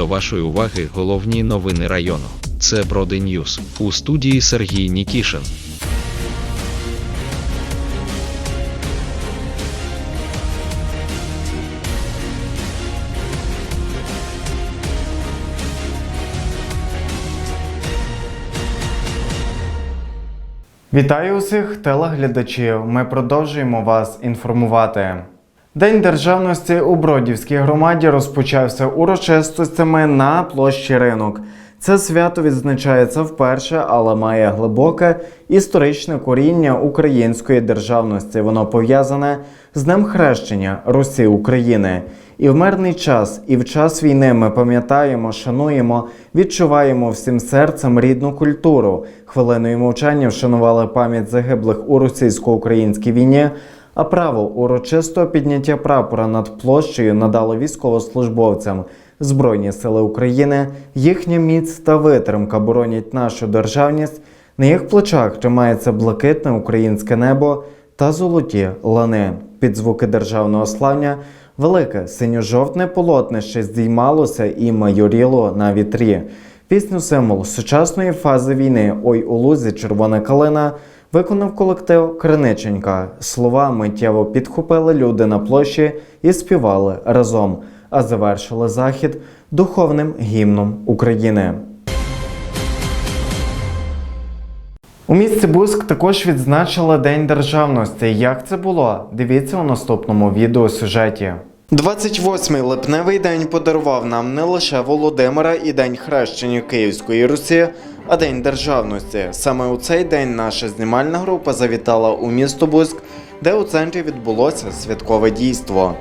до вашої уваги головні новини району. Це Броди Ньюс у студії Сергій Нікішин. Вітаю усіх телеглядачів. Ми продовжуємо вас інформувати. День державності у Бродівській громаді розпочався урочистостями на площі ринок. Це свято відзначається вперше, але має глибоке історичне коріння української державності. Воно пов'язане з Днем хрещення Русі України. І в мирний час, і в час війни ми пам'ятаємо, шануємо, відчуваємо всім серцем рідну культуру. Хвилиною мовчання вшанували пам'ять загиблих у російсько-українській війні. А право урочистого підняття прапора над площею надали військовослужбовцям. Збройні сили України, їхня міць та витримка боронять нашу державність. На їх плечах тримається блакитне українське небо та золоті лани. Під звуки державного славня велике синьо-жовтне полотнище здіймалося і майоріло на вітрі. Пісню символ сучасної фази війни Ой у лузі червона калина виконав колектив Криниченька. Слова миттєво підхопили люди на площі і співали разом, а завершили захід духовним гімном України. У місті Буск також відзначили День державності. Як це було? Дивіться у наступному відеосюжеті. 28-й липневий день подарував нам не лише Володимира і День хрещення Київської Русі, а День державності. Саме у цей день наша знімальна група завітала у місто Буск, де у центрі відбулося святкове дійство.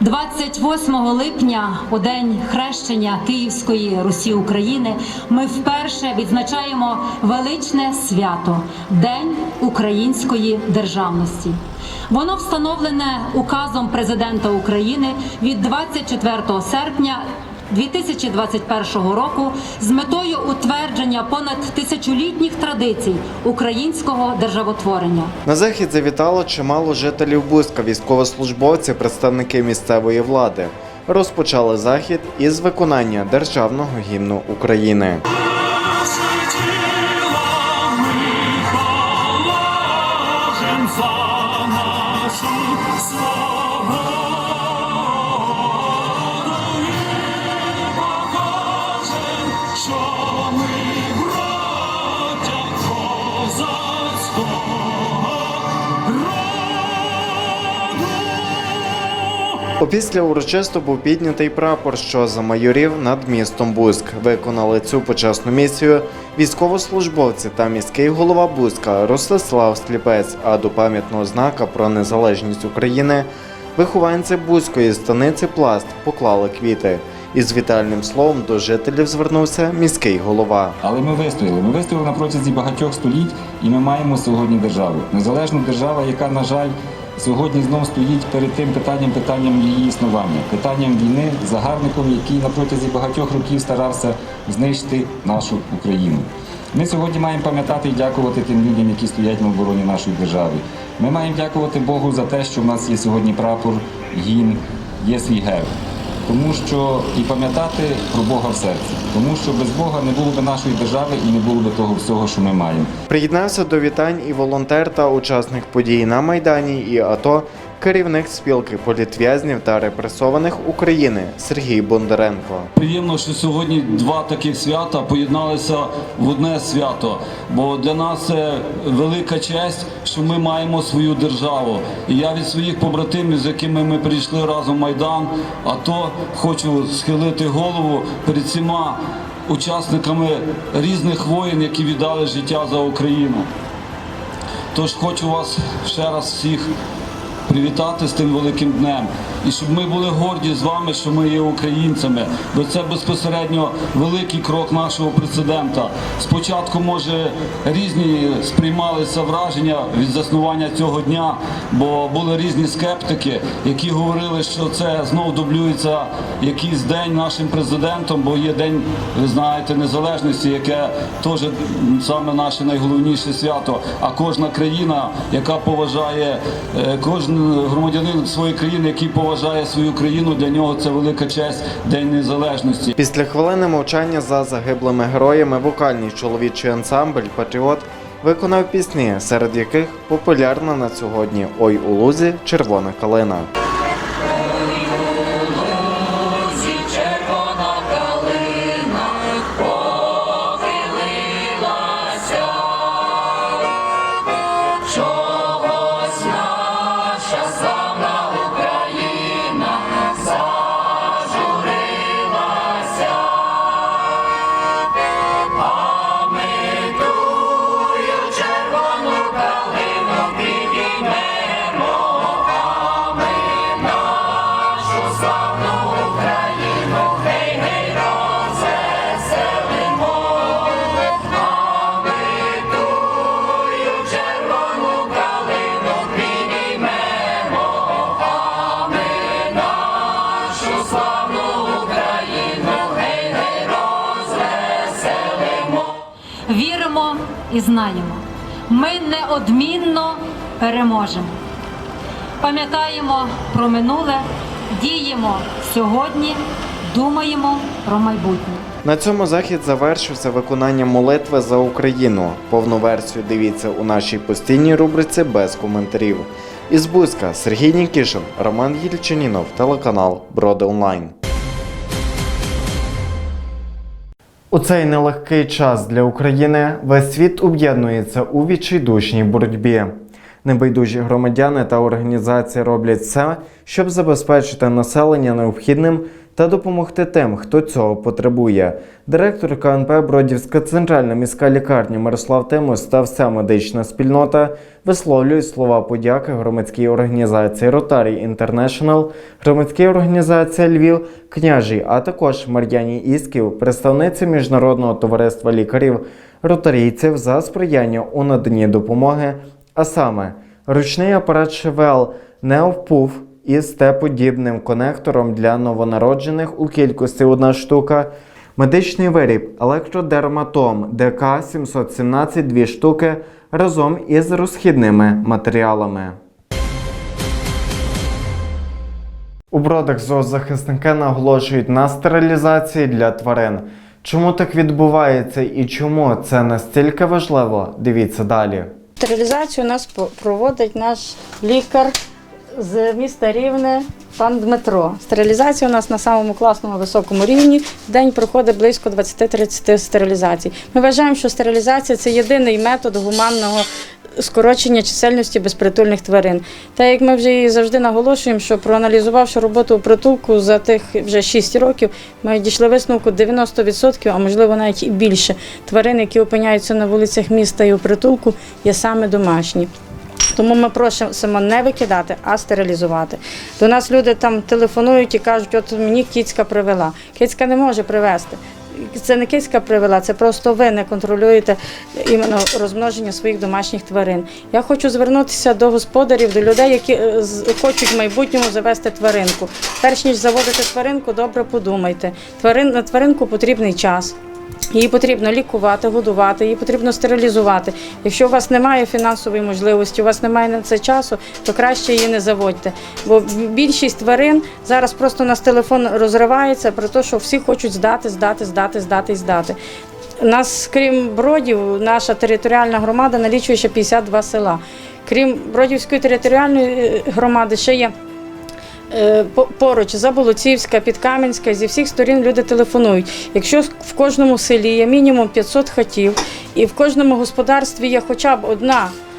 28 липня, у день хрещення Київської Русі України, ми вперше відзначаємо величне свято День української державності. Воно встановлене указом президента України від 24 серпня 2021 року з метою утвердження понад тисячолітніх традицій українського державотворення. На захід завітало чимало жителів Буска, військовослужбовці, представники місцевої влади. Розпочали захід із виконання державного гімну України. Опісля урочисто був піднятий прапор, що замайорів над містом Буск. Виконали цю почесну місію військовослужбовці та міський голова Буска Ростислав Сліпець. А до пам'ятного знака про незалежність України вихованці Бузької станиці Пласт поклали квіти. Із вітальним словом до жителів звернувся міський голова. Але ми вистояли. Ми вистояли на протязі багатьох століть, і ми маємо сьогодні державу. Незалежну державу, яка, на жаль, сьогодні знов стоїть перед тим питанням, питанням її існування, питанням війни, загарбником, який на протязі багатьох років старався знищити нашу Україну. Ми сьогодні маємо пам'ятати і дякувати тим людям, які стоять на обороні нашої держави. Ми маємо дякувати Богу за те, що в нас є сьогодні прапор, гімн, є свій герб. Тому що і пам'ятати про Бога в серці, тому що без Бога не було б нашої держави і не було б того всього, що ми маємо. Приєднався до вітань і волонтер та учасник подій на Майдані і АТО, керівник спілки політв'язнів та репресованих України Сергій Бондаренко. Приємно, що сьогодні два таких свята поєдналися в одне свято. Бо для нас це велика честь, що ми маємо свою державу. І я від своїх побратимів, з якими ми прийшли разом в Майдан, а то хочу схилити голову перед всіма учасниками різних воїн, які віддали життя за Україну. Тож хочу вас ще раз всіх привітати з тим великим днем. І щоб ми були горді з вами, що ми є українцями, бо це безпосередньо великий крок нашого президента. Спочатку, може, різні сприймалися враження від заснування цього дня, бо були різні скептики, які говорили, що це знов дублюється якийсь день нашим президентом, бо є день, ви знаєте, незалежності, яке теж саме наше найголовніше свято. А кожна країна, яка поважає е, кожен громадянин своєї країни, який поважає свою країну, для нього це велика честь День Незалежності. Після хвилини мовчання за загиблими героями вокальний чоловічий ансамбль Патріот виконав пісні, серед яких популярна на сьогодні Ой у лузі червона калина. І знаємо, ми неодмінно переможемо. Пам'ятаємо про минуле, діємо сьогодні, думаємо про майбутнє. На цьому захід завершився виконанням молитви за Україну. Повну версію дивіться у нашій постійній рубриці без коментарів. Із Бузька Сергій Нікішин, Роман Єльчинінов, телеканал Броди Онлайн. У цей нелегкий час для України весь світ об'єднується у відчайдушній боротьбі. Небайдужі громадяни та організації роблять все, щоб забезпечити населення необхідним та допомогти тим, хто цього потребує. Директор КНП Бродівська центральна міська лікарня Мирослав Тимос та вся медична спільнота висловлюють слова подяки громадській організації Rotary International, громадській організації Львів, княжій, а також Мар'яні Ісків, представниці міжнародного товариства лікарів, ротарійців за сприяння у наданні допомоги, а саме ручний апарат ШВЛ Неовпув із Т-подібним конектором для новонароджених у кількості одна штука. Медичний виріб електродерматом ДК 717 дві штуки разом із розхідними матеріалами. У бродах зоозахисники наголошують на стерилізації для тварин. Чому так відбувається і чому це настільки важливо? Дивіться далі. Стерилізацію у нас проводить наш лікар з міста Рівне, пан Дмитро. Стерилізація у нас на самому класному високому рівні. День проходить близько 20-30 стерилізацій. Ми вважаємо, що стерилізація це єдиний метод гуманного скорочення чисельності безпритульних тварин. Та як ми вже і завжди наголошуємо, що проаналізувавши роботу у притулку за тих вже 6 років, ми дійшли висновку 90%, а можливо навіть і більше тварин, які опиняються на вулицях міста і у притулку, є саме домашні. Тому ми просимо не викидати, а стерилізувати. До нас люди там телефонують і кажуть, от мені кіцька привела. Кицька не може привезти. Це не кицька привела, це просто ви не контролюєте іменно розмноження своїх домашніх тварин. Я хочу звернутися до господарів, до людей, які е, хочуть в майбутньому завести тваринку. Перш ніж заводити тваринку, добре подумайте. Тварин на тваринку потрібний час. Її потрібно лікувати, годувати, її потрібно стерилізувати. Якщо у вас немає фінансової можливості, у вас немає на це часу, то краще її не заводьте. Бо більшість тварин зараз просто у нас телефон розривається про те, що всі хочуть здати, здати, здати, здати і здати. У нас, крім бродів, наша територіальна громада налічує ще 52 села. Крім Бродівської територіальної е, громади, ще є поруч Заболоцівська, Підкам'янська, зі всіх сторін люди телефонують. Якщо в кожному селі є мінімум 500 хатів, і в кожному господарстві є хоча б одна е,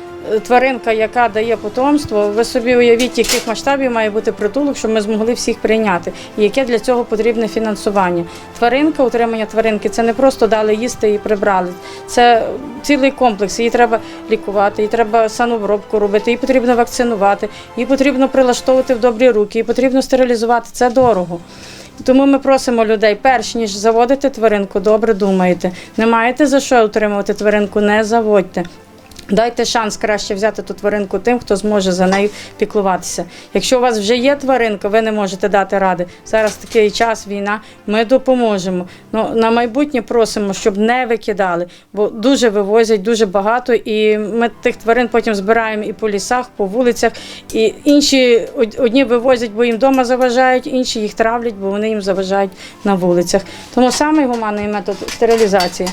тваринка, яка дає потомство, ви собі уявіть, яких масштабів має бути притулок, щоб ми змогли всіх прийняти, і яке для цього потрібне фінансування. Тваринка, утримання тваринки це не просто дали їсти і прибрали. Це цілий комплекс. Її треба лікувати, її треба санобробку робити, її потрібно вакцинувати, її потрібно прилаштовувати в добрі руки, її потрібно стерилізувати. Це дорого. Тому ми просимо людей, перш ніж заводити тваринку, добре думайте. Не маєте за що утримувати тваринку, не заводьте. Дайте шанс краще взяти ту тваринку тим, хто зможе за нею піклуватися. Якщо у вас вже є тваринка, ви не можете дати ради. Зараз такий час, війна, ми допоможемо. Ну, на майбутнє просимо, щоб не викидали, бо дуже вивозять, дуже багато, і ми тих тварин потім збираємо і по лісах, по вулицях. І інші одні вивозять, бо їм вдома заважають, інші їх травлять, бо вони їм заважають на вулицях. Тому самий гуманний метод стерилізації.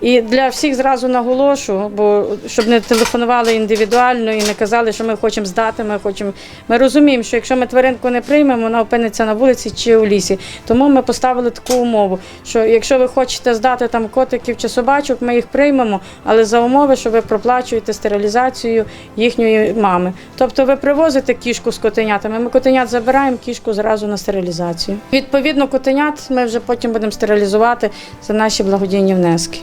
І для всіх зразу наголошу, бо щоб не телефонували індивідуально і не казали, що ми хочемо здати. Ми хочемо. Ми розуміємо, що якщо ми тваринку не приймемо, вона опиниться на вулиці чи у лісі. Тому ми поставили таку умову, що якщо ви хочете здати там котиків чи собачок, ми їх приймемо, але за умови, що ви проплачуєте стерилізацію їхньої мами. Тобто ви привозите кішку з котенятами, ми котенят забираємо кішку зразу на стерилізацію. Відповідно, котенят ми вже потім будемо стерилізувати за наші благодійні внески.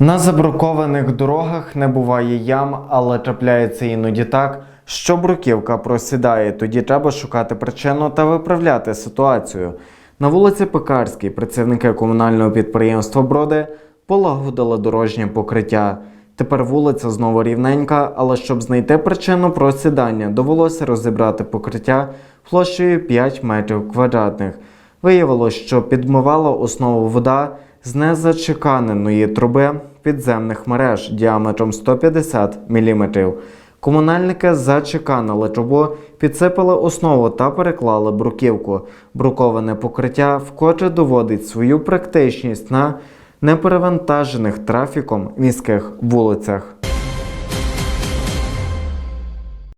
На забрукованих дорогах не буває ям, але трапляється іноді так, що бруківка просідає. Тоді треба шукати причину та виправляти ситуацію. На вулиці Пекарській працівники комунального підприємства Броди полагодили дорожнє покриття. Тепер вулиця знову рівненька, але щоб знайти причину просідання, довелося розібрати покриття площею 5 метрів квадратних. Виявилось, що підмивала основу вода з незачеканеної труби підземних мереж діаметром 150 мм. Комунальники зачеканили трубу, підсипали основу та переклали бруківку. Бруковане покриття вкотре доводить свою практичність на неперевантажених трафіком міських вулицях.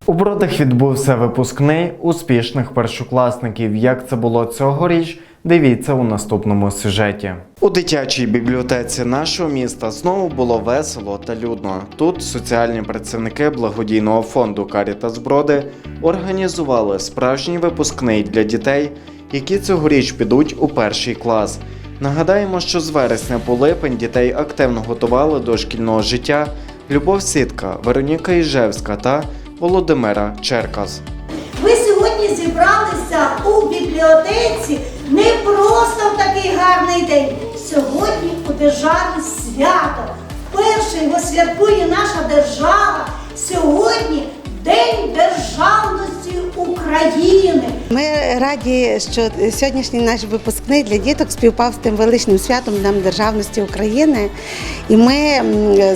У Бродах відбувся випускний успішних першокласників. Як це було цьогоріч, дивіться у наступному сюжеті. У дитячій бібліотеці нашого міста знову було весело та людно. Тут соціальні працівники благодійного фонду Карітас Броди організували справжній випускний для дітей, які цьогоріч підуть у перший клас. Нагадаємо, що з вересня по липень дітей активно готували до шкільного життя Любов Сітка, Вероніка Іжевська та Володимира Черкас. Ви сьогодні зібралися у бібліотеці не просто в такий гарний день. Сьогодні у державі свято. Вперше його святкує наша держава. Сьогодні День державності України. Ми раді, що сьогоднішній наш випускний для діток співпав з тим величним святом Днем Державності України. І ми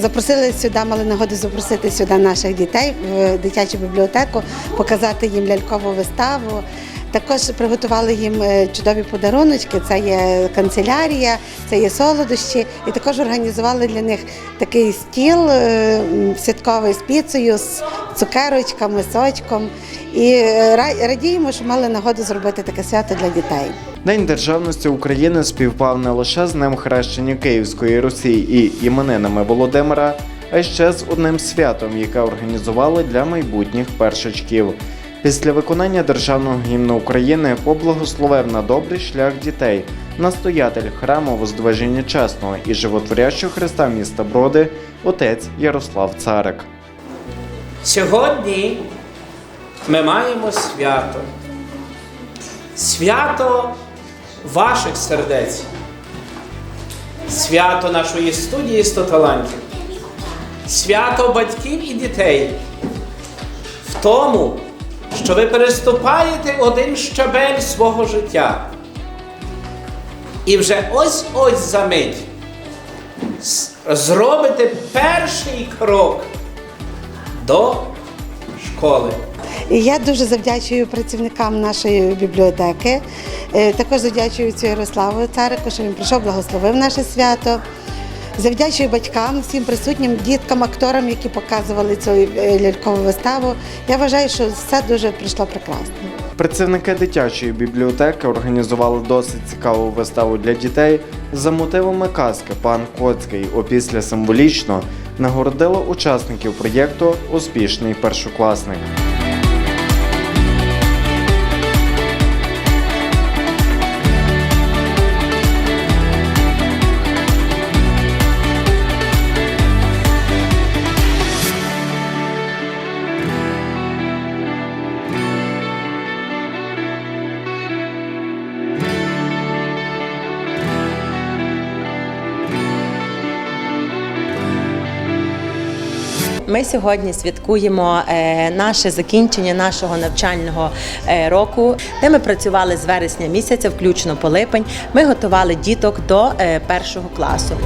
запросили сюди, мали нагоду запросити сюди наших дітей в дитячу бібліотеку, показати їм лялькову виставу. Також приготували їм е, чудові подаруночки. Це є канцелярія, це є солодощі, і також організували для них такий стіл е, святковий з піцею, з цукерочками, сочком. І е, радіємо, що мали нагоду зробити таке свято для дітей. День державності України співпав не лише з Днем хрещення Київської Русі і іменинами Володимира, а ще з одним святом, яке організували для майбутніх першачків. Після виконання державного гімну України поблагословив на добрий шлях дітей настоятель храму Воздвиження Чесного і животворящого Христа міста Броди, отець Ярослав Царик. Сьогодні ми маємо свято. Свято ваших сердець. Свято нашої студії 100 талантів. Свято батьків і дітей. В тому, що ви переступаєте один щабель свого життя. І вже ось-ось за мить зробите перший крок до школи. Я дуже завдячую працівникам нашої бібліотеки. Е, Також завдячую Ярославу Царику, що він прийшов, благословив наше свято. Завдячую батькам, всім присутнім, діткам, акторам, які показували цю е, лялькову виставу. Я вважаю, що все дуже прийшло прекрасно. Працівники дитячої бібліотеки організували досить цікаву виставу для дітей за мотивами казки Пан Коцький. Опісля символічно нагородили учасників проєкту Успішний першокласник. Ми сьогодні святкуємо е, наше закінчення нашого навчального е, року, де ми працювали з вересня місяця, включно по липень. Ми готували діток до е, першого класу.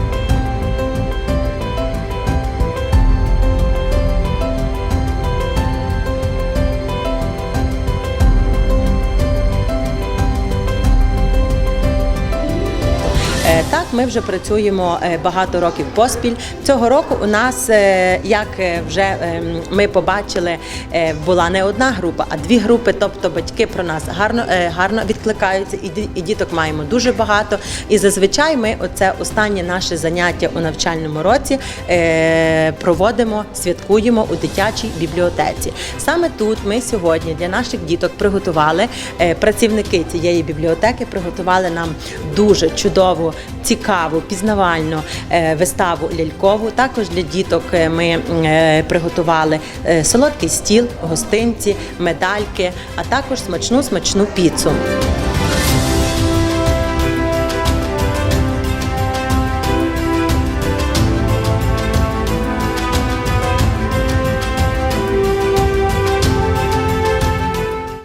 Так, ми вже працюємо е, багато років поспіль. Цього року у нас, е, як е, вже е, ми побачили, е, була не одна група, а дві групи. Тобто батьки про нас гарно, е, гарно відкликаються, і діток маємо дуже багато. І зазвичай ми оце останнє наше заняття у навчальному році е, проводимо, святкуємо у дитячій бібліотеці. Саме тут ми сьогодні для наших діток приготували е, працівники цієї бібліотеки, приготували нам дуже чудову, цікаву, пізнавальну е, виставу лялькову. Також для діток е, ми е, приготували солодкий стіл, гостинці, медальки, а також смачну смачну піцу.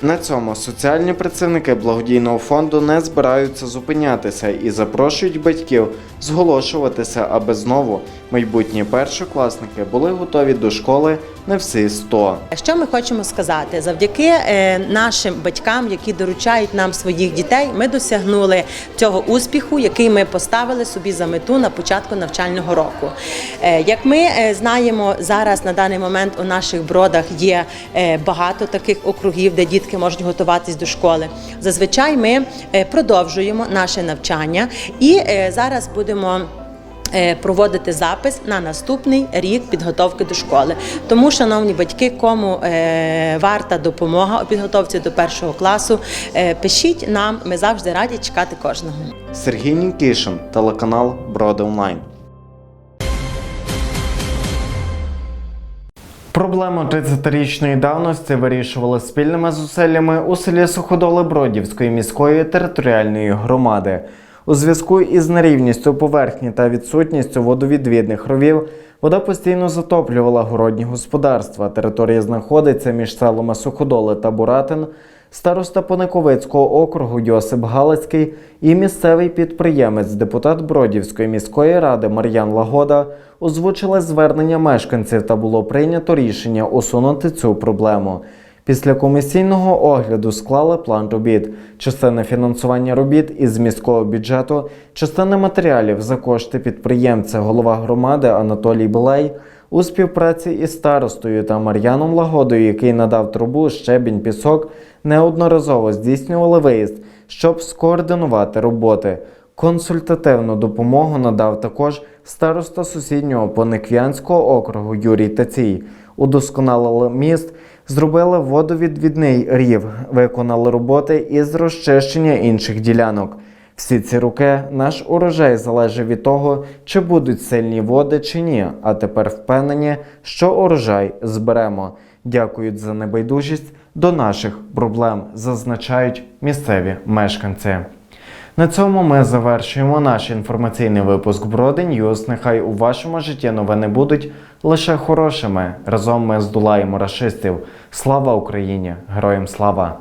На цьому соціальні працівники благодійного фонду не збираються зупинятися і запрошують батьків зголошуватися, аби знову майбутні першокласники були готові до школи на всі 100. Що ми хочемо сказати? Завдяки е, нашим батькам, які доручають нам своїх дітей, ми досягнули цього успіху, який ми поставили собі за мету на початку навчального року. Е, як ми е, знаємо, зараз на даний момент у наших бродах є багато таких округів, де дітки можуть готуватись до школи. Зазвичай ми продовжуємо наше навчання і зараз будемо проводити запис на наступний рік підготовки до школи. Тому, шановні батьки, кому е, варта допомога у підготовці до першого класу, е, пишіть нам, ми завжди раді чекати кожного. Сергій Нікішин, телеканал Броди Онлайн. Проблему 30-річної давності вирішували спільними зусиллями у селі Суходоли Бродівської міської територіальної громади. У зв'язку із нерівністю поверхні та відсутністю водовідвідних ровів вода постійно затоплювала городні господарства. Територія знаходиться між селами Суходоли та Буратин. Староста Пониковицького округу Йосип Галицький і місцевий підприємець, депутат Бродівської міської ради Мар'ян Лагода озвучили звернення мешканців та було прийнято рішення усунути цю проблему. Після комісійного огляду склали план робіт, частина фінансування робіт із міського бюджету, частина матеріалів за кошти підприємця, голова громади Анатолій Белей у співпраці із старостою та Мар'яном Лагодою, який надав трубу, щебінь, пісок, неодноразово здійснювали виїзд, щоб скоординувати роботи. Консультативну допомогу надав також староста сусіднього Пониквянського округу Юрій Тацій. Удосконалили міст, зробили водовідвідний рів, виконали роботи із розчищення інших ділянок. Всі ці роки наш урожай залежить від того, чи будуть сильні води чи ні. А тепер впевнені, що урожай зберемо. Дякують за небайдужість до наших проблем, зазначають місцеві мешканці. На цьому ми завершуємо наш інформаційний випуск Броди Ньюс. Нехай у вашому житті новини будуть лише хорошими. Разом ми здолаємо рашистів. Слава Україні! Героям слава!